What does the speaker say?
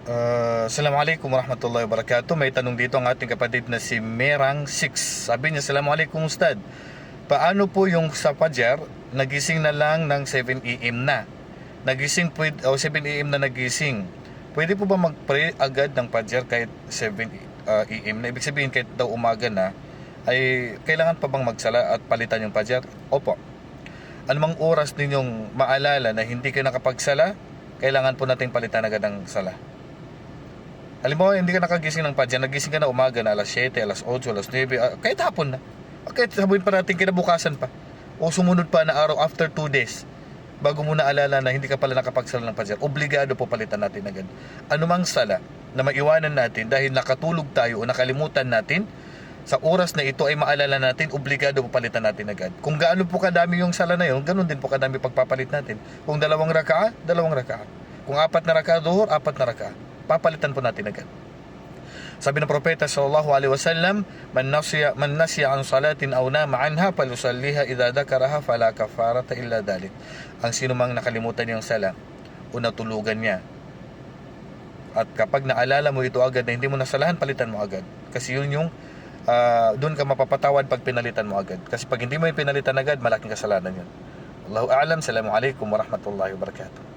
Uh, Assalamualaikum warahmatullahi wabarakatuh. May tanong dito ang ating kapatid na si Merang 6. Sabi niya, Assalamualaikum Ustad. Paano po yung sa Fajar, nagising na lang ng 7 AM na? Nagising po, o 7 AM na nagising. Pwede po ba mag-pray agad ng Fajar kahit 7 uh, AM na? Ibig sabihin kahit daw umaga na, ay kailangan pa bang magsala at palitan yung Fajar? Opo. Anumang oras ninyong maalala na hindi kayo nakapagsala, kailangan po natin palitan agad ng sala. Halimbawa, hindi ka nakagising ng padya, nagising ka na umaga na alas 7, alas 8, alas 9, ah, kahit hapon na. Ah, Kahit sabihin pa natin kinabukasan pa. O sumunod pa na araw after 2 days. Bago mo na alala na hindi ka pala nakapagsala ng padya, obligado po palitan natin agad. Anumang sala na maiwanan natin dahil nakatulog tayo o nakalimutan natin, sa oras na ito ay maalala natin, obligado po palitan natin agad. Kung gaano po kadami yung sala na yun, ganun din po kadami pagpapalit natin. Kung dalawang raka'a, dalawang raka'a. Kung apat na raka'a duhur, apat na raka'a. Papalitan po natin agad. Sabi ng propeta sallallahu alaihi wasallam, man nasiya man nasiya an salatin aw nama anha falusalliha idza dzakaraha fala kafarata illa dalik. Ang sino mang nakalimutan yung sala o natulugan niya. At kapag naalala mo ito agad na hindi mo nasalahan, palitan mo agad. Kasi yun yung ah, doon ka mapapatawad pag pinalitan mo agad. Kasi pag hindi mo yung pinalitan agad, malaking kasalanan yun. Allahu a'lam. Assalamualaikum warahmatullahi wabarakatuh.